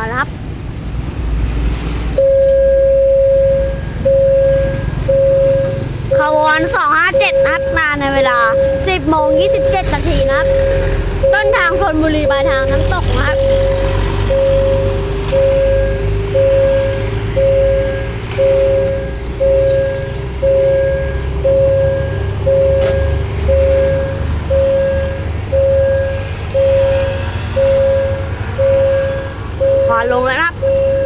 มารับ ขบวน 257นัดมาในเวลา 10โมง27นาทีนะครับ ต้นทางคนบุรีปลายทางน้ำตกนะครับาลงแล้วนะครับ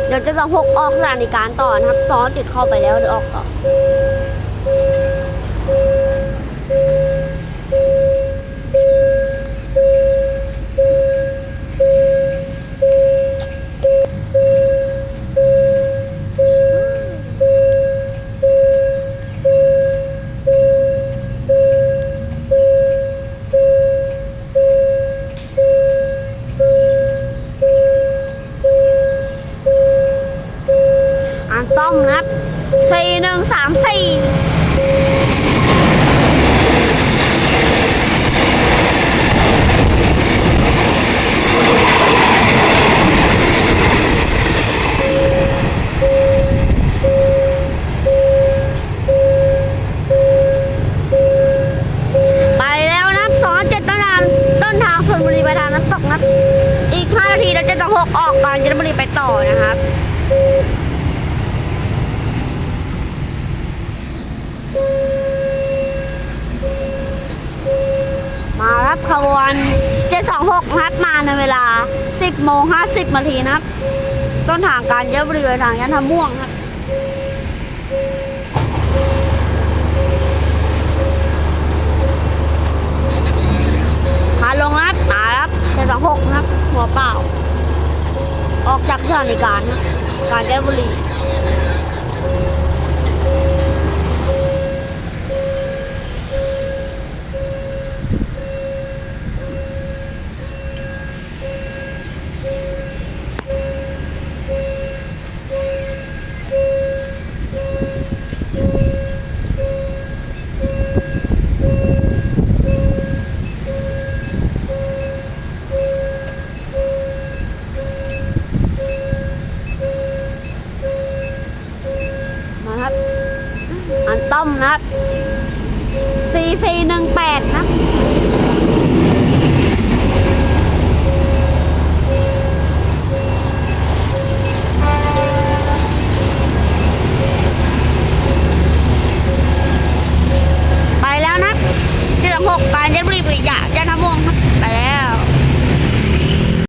เดี๋ยวจะต้องหกออกสถานีการต่อนะครับตอนติดเข้าไปแล้วเดี๋ยวออกต่อ อมนะครับสี่หนึ่งสามสี่ไปแล้วนะสองเจ็ดต้นทางต้นทางชนบุรีไปทางน้ำตกนับอีก5นาทีเราจะต้องหกออกกาญจนบุรีไปต่อนะครับ มารับขบวน726นัดมาในเวลา 10โมง50นาทีนะครับ ต้นทางการยนบุรีไปทางยันทม่วงครับขาลงนะครับมาครับ726นะครับ หัวเปล่า ออกจากสถานีการนะการจนบุรี้อมนะครับ 4418 ครับไปแล้วนะเจ็ดหกไปเดนบรีไปยะจันทบุ